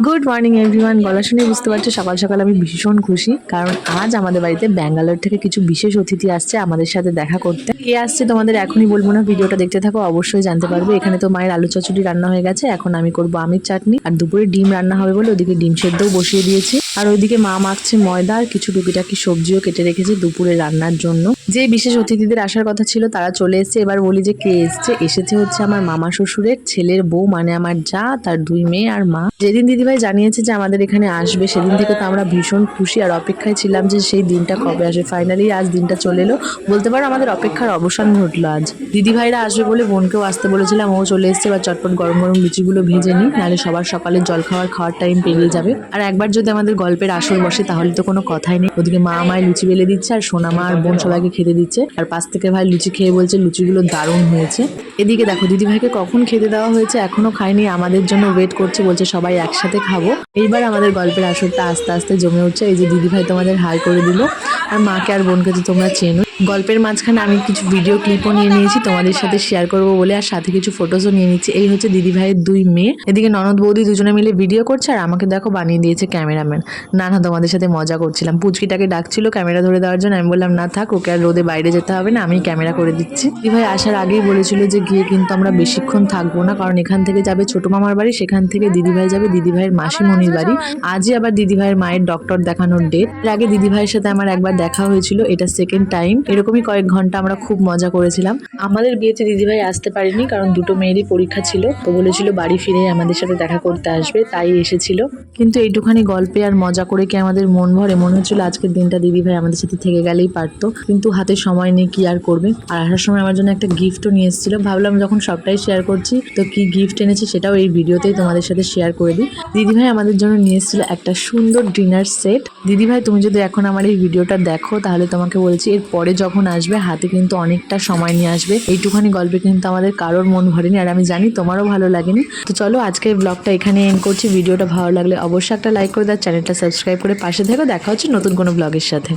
Good morning everyone গলা শুনে বুঝতে পারছ, সকাল সকাল আমি ভীষণ খুশি, কারণ আজ আমাদের বাড়িতে ব্যাঙ্গালোর থেকে কিছু বিশেষ অতিথি আসছে আমাদের সাথে দেখা করতে। কে আসছে তোমাদের এখনই বলব না, ভিডিওটা দেখতে থাকো, অবশ্যই জানতে পারবে। এখানে তো মায়ের আলু চচড়ি রান্না হয়ে গেছে, এখন আমি করব আমের চাটনি। আর দুপুরে ডিম রান্না হবে বলে ওদিকে ডিম সেদ্ধও বসিয়ে দিয়েছি। আর ওইদিকে মা মাখছে ময়দা আর কিছু টুকিটাকি সবজিও কেটে রেখেছে দুপুরে রান্নার জন্য। যে বিশেষ অতিথিদের আসার কথা ছিল তারা চলে এসেছে। এবার বলি যে কে এসছে? এসেছে হচ্ছে আমার মামা শ্বশুরের ছেলের বউ মানে আমার যা, তার দুই মেয়ে আর মা। যেদিন দিদিভাই জানিয়েছে যে আমাদের এখানে আসবে, সেদিন থেকে তো আমরা ভীষণ খুশি আর অপেক্ষায় ছিলাম যে সেই দিনটা কবে আসে ফাইনালি আজ দিনটা চলে এলো। বলতে পারো আমাদের অপেক্ষার অবসান ঘটলো আজ। দিদিভাইরা আসবে বলে বোনকেও আসতে বলেছিলাম, ও চলে এসছে, এবার চটপট গরম গরম লুচিগুলো ভেজে নিই নাহলে সবার সকালে জল খাওয়ার খাওয়ার টাইম পেরিয়ে যাবে। আর একবার যদি আমাদের গল্পের আসর বসে, তাহলে তো কোনো কথাই নেই। ওদিকে মা মায় লুচি বেলে দিচ্ছে আর সোনা মা আর বোন সবাইকে খেতে দিচ্ছে। আর পাশ থেকে ভাই লুচি খেয়ে বলছে, লুচিগুলো দারুণ হয়েছে। এদিকে দেখো দিদি ভাইকে কখন খেতে দেওয়া হয়েছে এখনও খায়নি, আমাদের জন্য ওয়েট করছে, বলছে সবাই একসাথে খাব। এইবার আমাদের গল্পের আসরটা আস্তে আস্তে জমে উঠছে, এই যে দিদি ভাই তোমাদের হাই করে দিল, আর মাকে আর বোনকে তো তোমরা চেনো। গল্পের মাঝখানে আমি কিছু ভিডিও ক্লিপও নিয়ে নিয়েছি, তোমাদের সাথে শেয়ার করব বলে, আর সাথে কিছু ফটোসও নিয়ে নিচ্ছি। এই হচ্ছে দিদি ভাইয়ের দুই মেয়ে। এদিকে ননদ বৌদি দুজনে মিলে ভিডিও করছে, আর আমাকে দেখো বানিয়ে দিয়েছে ক্যামেরাম্যান না না, তোমাদের সাথে মজা করছিলাম। পুচকিটাকে ডাকছিল ক্যামেরা ধরে দেওয়ার জন্য। আমি বললাম, না, থাক, ওকে আর রোদে বাইরে যেতে হবে না, আমি ক্যামেরা করে দিচ্ছি। ভাই আসার আগেই বলেছিল যে, গিয়ে কিন্তু আমরা বেশিক্ষণ থাকব না, কারণ এখান থেকে যাবে ছোট মামার বাড়ি, সেখান থেকে দিদি ভাই যাবে দিদি ভাইয়ের মাসিমণির বাড়ি। আজই আবার দিদি ভাইয়ের মায়ের ডক্টর দেখানোর ডেট এর আগে দিদি ভাইয়ের সাথে আমার একবার দেখা হয়েছিল, এটা সেকেন্ড টাইম এরকমই কয়েক ঘণ্টা আমরা খুব মজা করেছিলাম। আমাদের বিয়েতে দিদি ভাই আসতে পারেনি, কারণ দুটো মেয়েরই পরীক্ষা ছিল। তো বলেছিল বাড়ি ফিরে আমাদের সাথে দেখা করতে আসবে, তাই এসেছিল। কিন্তু এইটুখানি গল্পে আর মজা করে কি আমাদের মন ভরে? মনে হচ্ছিল আজকের দিনটা দিদি ভাই আমাদের সাথে থেকে গেলেই পারতো। কিন্তু হাতে সময় নেই, কি আর করবে? আর আসার সময় আমার জন্য একটা গিফটও নিয়ে এসেছিল। ভাবলাম যখন সবটাই শেয়ার করছি, তো কি গিফট এনেছে সেটাও এই ভিডিওতেই তোমাদের সাথে শেয়ার করে দিই। দিদি ভাই আমাদের জন্য নিয়ে এসেছিল একটা সুন্দর ডিনার সেট দিদি ভাই, তুমি যদি এখন আমার এই ভিডিওটা দেখো, তাহলে তোমাকে বলছি, এর পরে যখন আসবে, হাতে কিন্তু অনেকটা সময় নিয়ে আসবে। এইটুখানি গল্পে কিন্তু আমাদের কারোর মন ভরেনি, আর আমি জানি তোমারও ভালো লাগেনি। তো চলো আজকের ব্লগটা এখানে এন্ড করছি। ভিডিওটা ভালো লাগলে অবশ্যই একটা লাইক করে দাও চ্যানেলটা সাবস্ক্রাইব করে পাশে থেকো দেখা হচ্ছে নতুন কোনো ব্লগের সাথে।